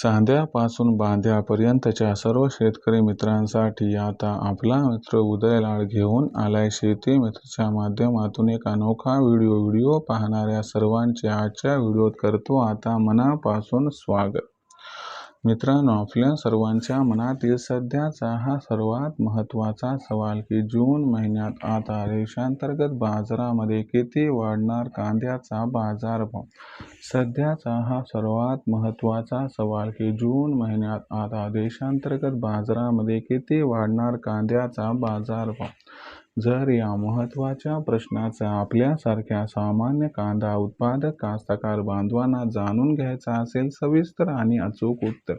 सांध्यापासून बांध्यापर्यंतच्या सर्व शेतकरी मित्रांसाठी आता आपला मित्र उदयलाळ घेऊन आलाय शेती मित्रच्या माध्यमातून. एक अनोखा व्हिडिओ व्हिडिओ पाहणाऱ्या सर्वांचे आजच्या व्हिडिओत करतो आता मनापासून स्वागत. मित्रांनो आपल्या सर्वांच्या मनातील सध्याचा हा सर्वात महत्त्वाचा सवाल की जून महिन्यात आता देशांतर्गत बाजारामध्ये किती वाढणार कांद्याचा बाजारभाव सध्याचा हा सर्वात महत्त्वाचा सवाल की जून महिन्यात आता देशांतर्गत बाजारामध्ये किती वाढणार कांद्याचा बाजारभाव जर या महत्त्वाच्या प्रश्नाचा आपल्यासारख्या सामान्य कांदा उत्पादक कास्तकार बांधवांना जाणून घ्यायचा असेल सविस्तर आणि अचूक उत्तर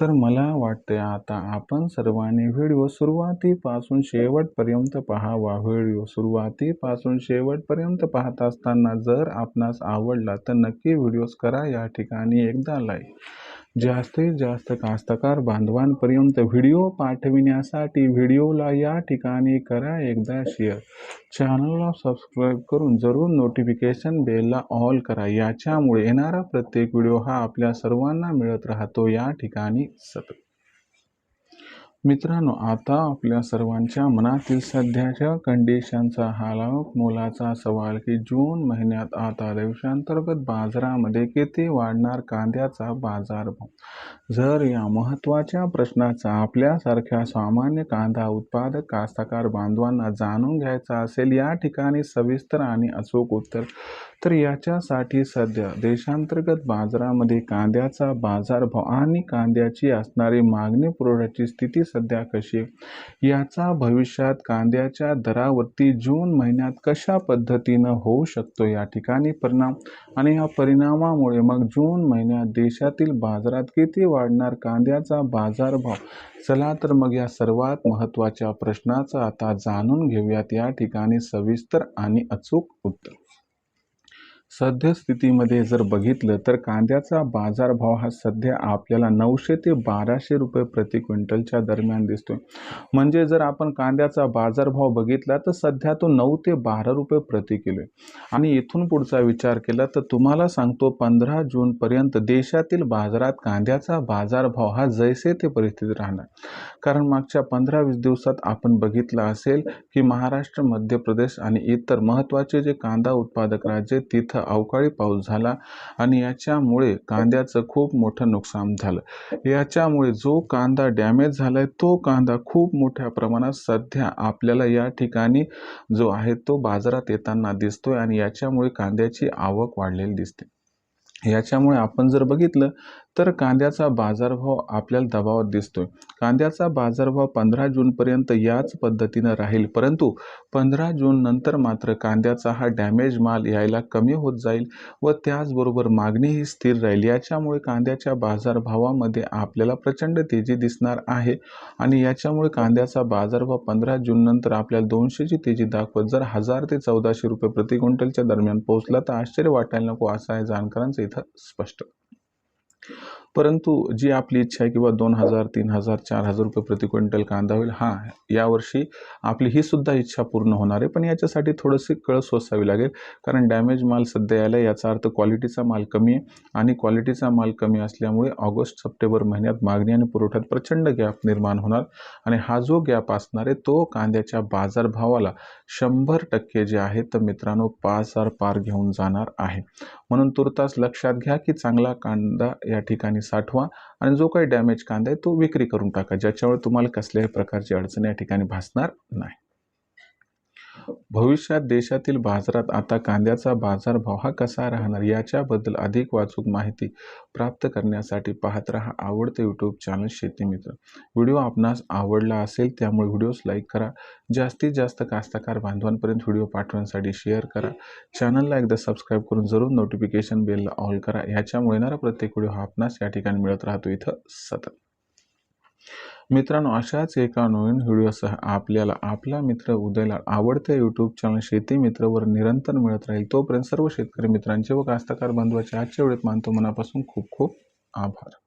तर मला वाटते आता आपण सर्वांनी व्हिडिओ सुरुवातीपासून शेवटपर्यंत पाहावा. व्हिडिओ सुरुवातीपासून शेवटपर्यंत पाहत असताना जर आपणास आवडला तर नक्की व्हिडिओज करा. या ठिकाणी एकदा लाईक जास्तीत जास्त कास्तकार बांधवांपर्यंत व्हिडिओ पाठविण्यासाठी व्हिडिओला या ठिकाणी करा एकदा शेअर. चॅनलला सबस्क्राईब करून जरूर नोटिफिकेशन बेलला ऑल करा. याच्यामुळे येणारा प्रत्येक व्हिडिओ हा आपल्या सर्वांना मिळत राहतो. या ठिकाणी सतत. मित्रांनो आता आपल्या सर्वांच्या मनातील सध्याच्या कंडिशनचा हा मोलाचा सवाल की जून महिन्यात आता देशांतर्गत बाजारामध्ये किती वाढणार कांद्याचा बाजारभाव जर या महत्त्वाच्या प्रश्नाचा आपल्यासारख्या सामान्य कांदा उत्पादक कास्तकार बांधवांना जाणून घ्यायचा असेल या ठिकाणी सविस्तर आणि अचूक उत्तर तर याच्यासाठी सध्या देशांतर्गत बाजारामध्ये कांद्याचा बाजारभाव आणि कांद्याची असणारी मागणी पुरवठ्याची स्थिती सध्या कशी याचा भविष्यात कांद्याच्या दरावरती जून महिन्यात कशा पद्धतीनं होऊ शकतो या ठिकाणी परिणाम? आणि या परिणामामुळे मग जून महिन्यात देशातील बाजारात किती वाढणार कांद्याचा बाजारभाव? चला तर मग या सर्वात महत्त्वाच्या प्रश्नाचं आता जाणून घेऊयात. या ठिकाणी सविस्तर आणि अचूक उत्तर. सद्यस्थितीमध्ये जर बघितलं तर कांद्याचा बाजारभाव हा सध्या आपल्याला नऊशे ते बाराशे रुपये प्रति क्विंटलच्या दरम्यान दिसतोय. म्हणजे जर आपण कांद्याचा बाजारभाव बघितला तर सध्या तो नऊ ते बारा रुपये प्रति किलो आहे. आणि इथून पुढचा विचार केला तर तुम्हाला सांगतो पंधरा जूनपर्यंत देशातील बाजारात कांद्याचा बाजारभाव हा जैसे ते परिस्थिती राहणार. कारण मागच्या पंधरा वीस दिवसात आपण बघितलं असेल की महाराष्ट्र मध्य प्रदेश आणि इतर महत्त्वाचे जे कांदा उत्पादक राज्य तिथं अवकाळी पाऊस झाला आणि याच्यामुळे कांद्याचं खूप मोठं नुकसान झालं. याच्यामुळे जो कांदा डॅमेज झाला आहे तो कांदा खूप मोठ्या प्रमाणात सध्या आपल्याला या ठिकाणी जो आहे तो बाजारात येताना दिसतोय आणि याच्यामुळे कांद्याची आवक वाढलेली दिसते. याच्यामुळे आपण जर बघितलं तर कांद्याचा बाजारभाव आपल्याला दबावात दिसतोय. कांद्याचा बाजारभाव पंधरा जूनपर्यंत याच पद्धतीनं राहील परंतु पंधरा जून नंतर मात्र कांद्याचा हा डॅमेज माल यायला कमी होत जाईल व त्याचबरोबर मागणीही स्थिर राहील. याच्यामुळे कांद्याच्या बाजारभावामध्ये आपल्याला प्रचंड तेजी दिसणार आहे आणि याच्यामुळे कांद्याचा बाजारभाव पंधरा जून नंतर आपल्याला दोनशेची तेजी दाखवत जर हजार ते चौदाशे रुपये प्रति क्विंटलच्या दरम्यान पोहोचला तर आश्चर्य वाटायला नको असं आहे जाणकारांचं इथं स्पष्ट परंतु जी आपली इच्छा आहे किंवा दोन हजार तीन हजार चार हजार रुपये प्रति क्विंटल कांदा होईल हां यावर्षी आपली ही सुद्धा इच्छा पूर्ण होणार आहे. पण याच्यासाठी थोडंसे कळस सोसावी लागेल कारण डॅमेज माल सध्या यायला याचा अर्थ क्वालिटीचा माल कमी आहे आणि क्वालिटीचा माल कमी असल्यामुळे ऑगस्ट सप्टेंबर महिन्यात मागणी आणि पुरवठ्यात प्रचंड गॅप निर्माण होणार आणि हा जो गॅप असणार आहे तो कांद्याच्या बाजारभावाला शंभर टक्के जे आहे तर मित्रांनो पाच हजार पार घेऊन जाणार आहे. म्हणून तुर्तास लक्षात घ्या की चांगला कांदा या ठिकाणी साठवा आणि जो काही डॅमेज कांदा आहे तो विक्री करून टाका ज्याच्यामुळे तुम्हाला कसल्याही प्रकारची अडचण या ठिकाणी भासणार नाही. भविष्यात देशातील बाजारात आता कांद्याचा बाजारभाव हा कसा राहणार याच्याबद्दल अधिक वाचूक माहिती प्राप्त करण्यासाठी पाहत राहा आवडते यूट्यूब चॅनल शेती मित्र व्हिडिओ आपणास आवडला असेल त्यामुळे व्हिडिओज लाईक करा. जास्तीत जास्त कास्तकार बांधवांपर्यंत व्हिडिओ पाठवण्यासाठी शेअर करा. चॅनलला एकदा सबस्क्राईब करून जरूर नोटिफिकेशन बेलला ऑल करा. ह्याच्यामुळे येणारा प्रत्येक व्हिडिओ हा आपणास या ठिकाणी मिळत राहतो. इथं सतत. मित्रांनो अशाच एका नवीन व्हिडिओसह आपल्याला आपला मित्र उदयला आवडत्या यूट्यूब चॅनल शेती मित्रवर निरंतर मिळत राहील. तोपर्यंत सर्व शेतकरी मित्रांचे व कास्तकार बांधवाचे आजच्या वेळेत मानतो मनापासून खूप खूप आभार.